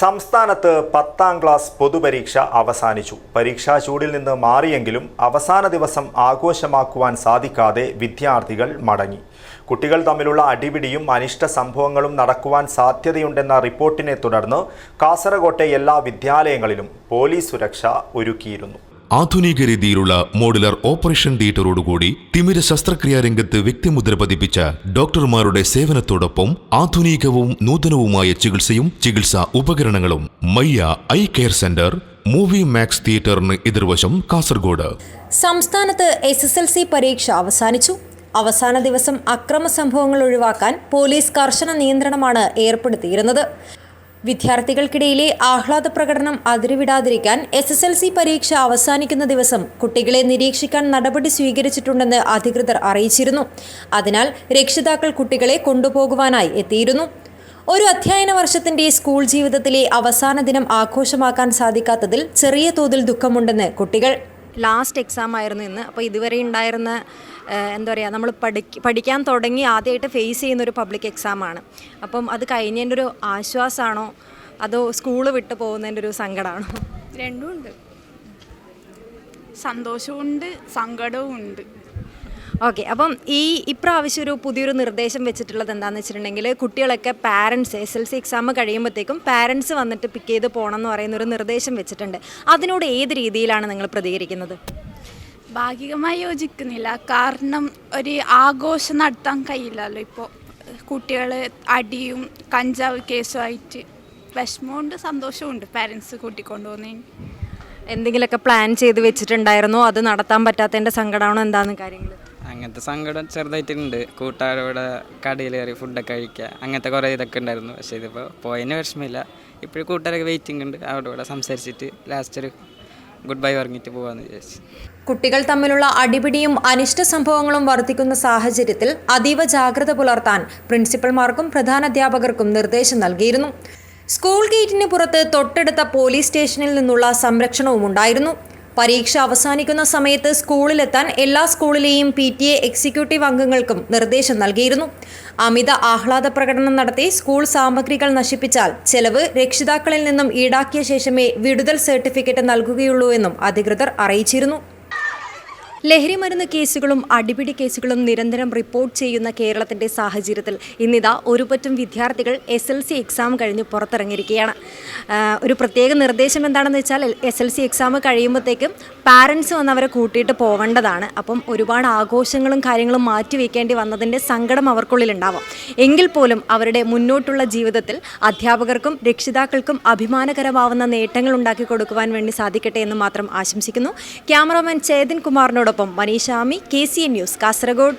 സംസ്ഥാനത്ത് പത്താം ക്ലാസ് പൊതുപരീക്ഷ അവസാനിച്ചു. പരീക്ഷാ ചൂടിൽ നിന്ന് മാറിയെങ്കിലും അവസാന ദിവസം ആഘോഷമാക്കുവാൻ സാധിക്കാതെ വിദ്യാർത്ഥികൾ മടങ്ങി. കുട്ടികൾ തമ്മിലുള്ള അടിപിടിയും അനിഷ്ട സംഭവങ്ങളും നടക്കുവാൻ സാധ്യതയുണ്ടെന്ന റിപ്പോർട്ടിനെ തുടർന്ന് കാസർകോട്ടെ എല്ലാ വിദ്യാലയങ്ങളിലും പോലീസ് സുരക്ഷ ഒരുക്കിയിരുന്നു. ആധുനിക രീതിയിലുള്ള മോഡുലർ ഓപ്പറേഷൻ തിയേറ്ററോടുകൂടി തിമിര ശസ്ത്രക്രിയാ രംഗത്ത് വ്യക്തിമുദ്ര പതിപ്പിച്ച ഡോക്ടർമാരുടെ സേവനത്തോടൊപ്പം ആധുനികവും നൂതനവുമായ ചികിത്സയും ചികിത്സാ ഉപകരണങ്ങളും Mayya eye care centre movie max തിയേറ്ററിന് എതിർവശം കാസർഗോഡ്. സംസ്ഥാനത്ത് എസ് എസ് എൽ സി പരീക്ഷ അവസാനിച്ചു. അവസാന ദിവസം അക്രമ സംഭവങ്ങൾ ഒഴിവാക്കാൻ പോലീസ് കർശന നിയന്ത്രണമാണ് ഏർപ്പെടുത്തിയിരുന്നത്. വിദ്യാർത്ഥികൾക്കിടയിലെ ആഹ്ലാദ പ്രകടനം അതിരുവിടാതിരിക്കാൻ എസ് എസ് എൽ സി പരീക്ഷ അവസാനിക്കുന്ന ദിവസം കുട്ടികളെ നിരീക്ഷിക്കാൻ നടപടി സ്വീകരിച്ചിട്ടുണ്ടെന്ന് അധികൃതർ അറിയിച്ചിരുന്നു. അതിനാൽ രക്ഷിതാക്കൾ കുട്ടികളെ കൊണ്ടുപോകുവാനായി എത്തിയിരുന്നു. ഒരു അധ്യയന വർഷത്തിന്റെ സ്കൂൾ ജീവിതത്തിലെ അവസാന ദിനം ആഘോഷമാക്കാൻ സാധിക്കാത്തതിൽ ചെറിയ തോതിൽ ദുഃഖമുണ്ടെന്ന് കുട്ടികൾ. ലാസ്റ്റ് എക്സാം ആയിരുന്നു ഇന്ന്. അപ്പോൾ ഇതുവരെ ഉണ്ടായിരുന്ന എന്താ പറയുക നമ്മൾ പഠിക്ക പഠിക്കാൻ തുടങ്ങി ആദ്യമായിട്ട് ഫേസ് ചെയ്യുന്ന ഒരു പബ്ലിക് എക്സാമാണ് അപ്പം അത് കഴിഞ്ഞതിന്റെ ഒരു ആശ്വാസമാണോ അതോ സ്കൂൾ വിട്ട് പോകുന്നതിന്റെ ഒരു സങ്കടമാണോ രണ്ടും ഉണ്ട് സന്തോഷവും സങ്കടവും ഉണ്ട് ഓക്കെ അപ്പം ഈ ഇപ്രാവശ്യം ഒരു പുതിയൊരു നിർദ്ദേശം വെച്ചിട്ടുള്ളത് എന്താണെന്ന് വെച്ചിട്ടുണ്ടെങ്കിൽ കുട്ടികളൊക്കെ parents S L C exam കഴിയുമ്പോഴത്തേക്കും പാരൻസ് വന്നിട്ട് പിക്ക് ചെയ്ത് പോകണം എന്ന് പറയുന്ന ഒരു നിർദ്ദേശം വെച്ചിട്ടുണ്ട്. അതിനോട് ഏത് രീതിയിലാണ് നിങ്ങൾ പ്രതികരിക്കുന്നത്? ഭാഗികമായി യോജിക്കുന്നില്ല. കാരണം ഒരു ആഘോഷം നടത്താൻ കഴിയില്ലല്ലോ ഇപ്പോൾ കുട്ടികൾ അടിയും കഞ്ചാവ് കേസുമായിട്ട് വിഷമമുണ്ട് സന്തോഷമുണ്ട് പാരൻസ് കൂട്ടിക്കൊണ്ടുപോകുന്നതിന് എന്തെങ്കിലുമൊക്കെ പ്ലാൻ ചെയ്ത് വെച്ചിട്ടുണ്ടായിരുന്നോ? അത് നടത്താൻ പറ്റാത്തതിന്റെ സങ്കടമാണോ? എന്താണെന്ന് കാര്യങ്ങൾ അങ്ങനത്തെ സങ്കടം ചെറുതായിട്ടുണ്ട്. കൂട്ടുകാരോടെ കടയിൽ കയറി ഫുഡൊക്കെ കഴിക്കുക അങ്ങനത്തെ കുറേ ഇതൊക്കെ ഉണ്ടായിരുന്നു. പക്ഷേ ഇതിപ്പോൾ പോയതിന് വിഷമമില്ല. ഇപ്പോഴും കൂട്ടുകാരൊക്കെ വെയിറ്റിംഗ് ഉണ്ട്. അവിടെ ഇവിടെ സംസാരിച്ചിട്ട് ലാസ്റ്റ് ഒരു ഗുഡ് ബൈ പറഞ്ഞിട്ട് പോകാമെന്ന് വിചാരിച്ചു. കുട്ടികൾ തമ്മിലുള്ള അടിപിടിയും അനിഷ്ട സംഭവങ്ങളും വർദ്ധിക്കുന്ന സാഹചര്യത്തിൽ അതീവ ജാഗ്രത പുലർത്താൻ പ്രിൻസിപ്പൽമാർക്കും പ്രധാനാധ്യാപകർക്കും നിർദ്ദേശം നൽകിയിരുന്നു. സ്കൂൾ ഗേറ്റിന് പുറത്ത് തൊട്ടടുത്ത പോലീസ് സ്റ്റേഷനിൽ നിന്നുള്ള സംരക്ഷണവും ഉണ്ടായിരുന്നു. പരീക്ഷ അവസാനിക്കുന്ന സമയത്ത് സ്കൂളിലെത്താൻ എല്ലാ സ്കൂളിലെയും പി ടി എ എക്സിക്യൂട്ടീവ് അംഗങ്ങൾക്കും നിർദ്ദേശം നൽകിയിരുന്നു. അമിത ആഹ്ലാദ പ്രകടനം നടത്തി സ്കൂൾ സാമഗ്രികൾ നശിപ്പിച്ചാൽ ചെലവ് രക്ഷിതാക്കളിൽ നിന്നും ഈടാക്കിയ ശേഷമേ വിടുതൽ സർട്ടിഫിക്കറ്റ് നൽകുകയുള്ളൂ എന്നും അധികൃതർ അറിയിച്ചിരുന്നു. ലഹരിമരുന്ന് കേസുകളും അടിപിടി കേസുകളും നിരന്തരം റിപ്പോർട്ട് ചെയ്യുന്ന കേരളത്തിന്റെ സാഹചര്യത്തിൽ ഇന്നിതാ ഒരുപറ്റം വിദ്യാർത്ഥികൾ എസ് എൽ സി എക്സാം കഴിഞ്ഞ് പുറത്തിറങ്ങിയിരിക്കുകയാണ്. ഒരു പ്രത്യേക നിർദ്ദേശം എന്താണെന്ന് വെച്ചാൽ എസ് എൽ സി എക്സാം കഴിയുമ്പോഴത്തേക്കും പാരൻസ് വന്ന് അവരെ കൂട്ടിയിട്ട് പോകേണ്ടതാണ്. അപ്പം ഒരുപാട് ആഘോഷങ്ങളും കാര്യങ്ങളും മാറ്റിവെക്കേണ്ടി വന്നതിന്റെ സങ്കടം അവർക്കുള്ളിൽ ഉണ്ടാവാം എങ്കിൽ പോലും അവരുടെ മുന്നോട്ടുള്ള ജീവിതത്തിൽ അധ്യാപകർക്കും രക്ഷിതാക്കൾക്കും അഭിമാനകരമാവുന്ന നേട്ടങ്ങൾ ഉണ്ടാക്കി കൊടുക്കുവാൻ വേണ്ടി സാധിക്കട്ടെ എന്ന് മാത്രം ആശംസിക്കുന്നു. ക്യാമറമാൻ ചേതൻ കുമാറിനോടൊപ്പം മനീഷാമി K C N news Kasaragod.